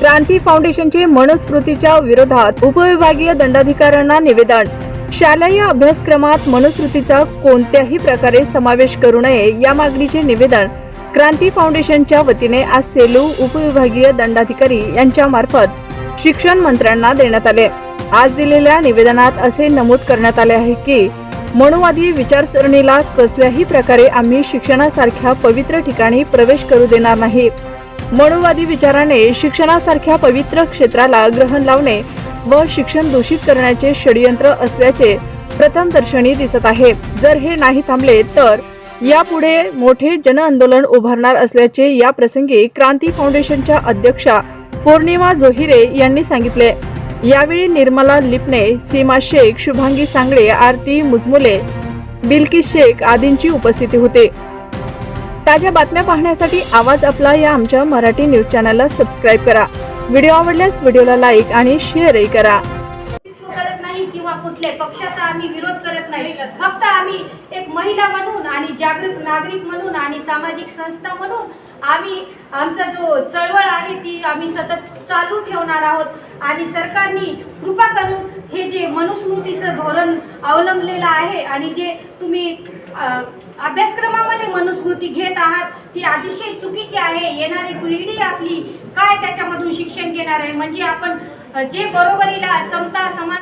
क्रांती फाउंडेशनचे मनुस्मृतीच्या विरोधात उपविभागीय दंडाधिकाऱ्यांना निवेदन. शालेय अभ्यासक्रमात मनुस्मृतीचा कोणत्याही प्रकारे समावेश करू नये या मागणीचे निवेदन क्रांती फाउंडेशनच्या वतीने आज सेलू उपविभागीय दंडाधिकारी यांच्या मार्फत शिक्षण मंत्र्यांना देण्यात आले. आज दिलेल्या निवेदनात असे नमूद करण्यात आले आहे की मनुवादी विचारसरणीला कसल्याही प्रकारे आम्ही शिक्षणासारख्या पवित्र ठिकाणी प्रवेश करू देणार नाही. मनुवादी विचाराने शिक्षणासारख्या पवित्र क्षेत्राला ग्रहण लावणे व शिक्षण दूषित करण्याचे षडयंत्र असल्याचे प्रथम दर्शनी दिसत आहे. जर हे नाही थांबले तर यापुढे मोठे जनआंदोलन उभारणार असल्याचे या प्रसंगी क्रांती फाउंडेशनच्या अध्यक्षा पौर्णिमा जोहिरे यांनी सांगितले. यावेळी निर्मला लिपणे सीमा शेख शुभांगी सांगळे आरती मुजमुले बिल्की शेख आदींची उपस्थिती होती. ताज्या बातम्या पाहण्यासाठी आवाज आपला या आमच्या मराठी न्यूज चॅनलला सबस्क्राईब करा. व्हिडिओ आवडल्यास व्हिडिओला लाईक आणि शेअरही करा. करत नाही किंवा कुठल्या पक्षाचा आम्ही विरोध करत नाही. फक्त आम्ही महिला म्हणून आणि जागृत नागरिक म्हणून आणि सामाजिक संस्था म्हणून आम्ही आमचा जो चळवळ आहे ती आम्ही सतत चालू ठेवणार आहोत. आणि सरकारने कृपा करून हे जे मनुस्मृतीचं धोरण अवलंबलेलं आहे आणि जे तुम्ही अभ्यासक्रमामध्ये मनुस्मृती घेत आहात ती अतिशय चुकीची आहे. येणारी पिढी आपली काय त्याच्यामधून शिक्षण घेणार आहे? म्हणजे आपण जे बरोबरीला समता समान